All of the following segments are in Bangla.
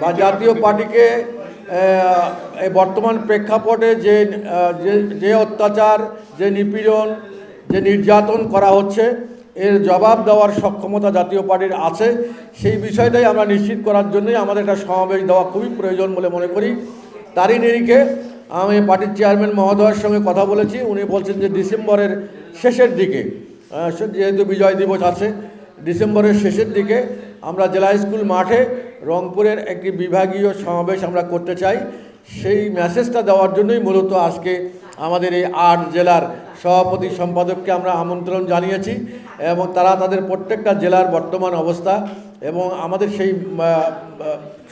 বা জাতীয় পার্টিকে বর্তমান প্রেক্ষাপটে যে যে- যে অত্যাচার, যে নিপীড়ন, যে নির্যাতন করা হচ্ছে, এর জবাব দেওয়ার সক্ষমতা জাতীয় পার্টির আছে। সেই বিষয়টাই আমরা নিশ্চিত করার জন্যই আমাদের একটা সমাবেশ দেওয়া খুবই প্রয়োজন বলে মনে করি। তারই নিরিখে আমি পার্টির চেয়ারম্যান মহোদয়ের সঙ্গে কথা বলেছি। উনি বলছেন যে ডিসেম্বরের শেষের দিকে যেহেতু বিজয় দিবস আছে, ডিসেম্বরের শেষের দিকে আমরা জেলা স্কুল মাঠে রংপুরের একটি বিভাগীয় সমাবেশ আমরা করতে চাই। সেই মেসেজটা দেওয়ার জন্যই মূলত আজকে আমাদের এই আট জেলার সভাপতি সম্পাদককে আমরা আমন্ত্রণ জানিয়েছি এবং তারা তাদের প্রত্যেকটা জেলার বর্তমান অবস্থা এবং আমাদের সেই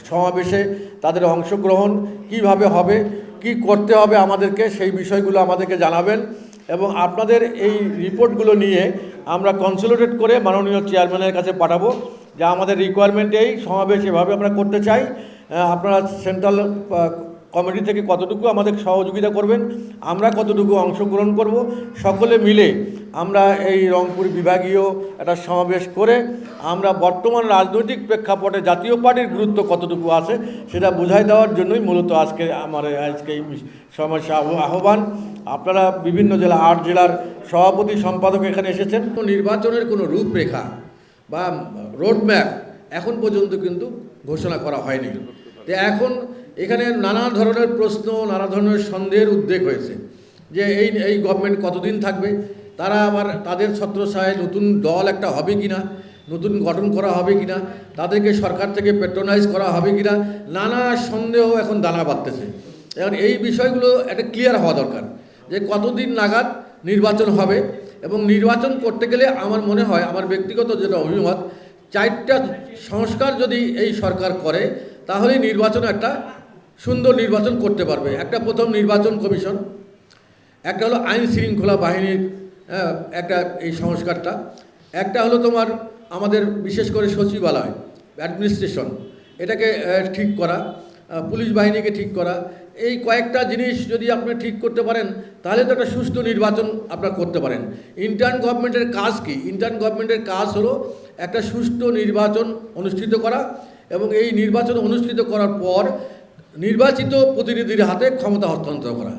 সমাবেশে তাদের অংশগ্রহণ কীভাবে হবে, কি করতে হবে আমাদেরকে সেই বিষয়গুলো আমাদেরকে জানাবেন এবং আপনাদের এই রিপোর্টগুলো নিয়ে আমরা কনসোলিডেট করে মাননীয় চেয়ারম্যানের কাছে পাঠাবো। যে আমাদের রিকোয়ারমেন্ট এই সমাবেশ এভাবে আমরা করতে চাই। আপনারা সেন্ট্রাল কমিটি থেকে কতটুকু আমাদের সহযোগিতা করবেন, আমরা কতটুকু অংশগ্রহণ করব, সকলে মিলে আমরা এই রংপুর বিভাগীয় একটা সমাবেশ করে আমরা বর্তমান রাজনৈতিক প্রেক্ষাপটে জাতীয় পার্টির গুরুত্ব কতটুকু আছে সেটা বুঝাই দেওয়ার জন্যই মূলত আজকে আমার, আজকে এই সমস্যা আহ্বান। আপনারা বিভিন্ন জেলা, আট জেলার সভাপতি, সম্পাদক এখানে এসেছেন। নির্বাচনের কোনো রূপরেখা বা রোডম্যাপ এখন পর্যন্ত কিন্তু ঘোষণা করা হয়নি। তো এখন এখানে নানা ধরনের প্রশ্ন, নানা ধরনের সন্দেহের উদ্বেগ হয়েছে যে এই এই গভর্নমেন্ট কতদিন থাকবে? তারা আবার তাদের ছত্রছায়ায় নতুন দল একটা হবে কিনা? নতুন গঠন করা হবে কিনা? তাদেরকে সরকার থেকে পেট্রোনাইজ করা হবে কিনা? নানা সন্দেহ এখন দানা বাঁধতেছে। এখন এই বিষয়গুলো একটা ক্লিয়ার হওয়া দরকার যে কতদিন নাগাদ নির্বাচন হবে? এবং নির্বাচন করতে গেলে আমার মনে হয় আমার ব্যক্তিগত যেটা অভিমত চারটা সংস্কার যদি এই সরকার করে তাহলেই নির্বাচন একটা সুন্দর নির্বাচন করতে পারবে। একটা প্রথম নির্বাচন কমিশন একটা হলো আইন শৃঙ্খলা বাহিনীর হ্যাঁ, একটা এই সংস্কারটা। একটা হলো তোমার আমাদের বিশেষ করে সচিবালয় অ্যাডমিনিস্ট্রেশন এটাকে ঠিক করা পুলিশ বাহিনীকে ঠিক করা এই কয়েকটা জিনিস যদি আপনি ঠিক করতে পারেন, তাহলে তো একটা সুস্থ নির্বাচন আপনারা করতে পারেন। ইন্টার্ন গভর্নমেন্টের কাজ কি? ইন্টার্ন গভর্নমেন্টের কাজ হলো একটা সুষ্ঠু নির্বাচন অনুষ্ঠিত করা এবং এই নির্বাচন অনুষ্ঠিত করার পর নির্বাচিত প্রতিনিধির হাতে ক্ষমতা হস্তান্তর করা।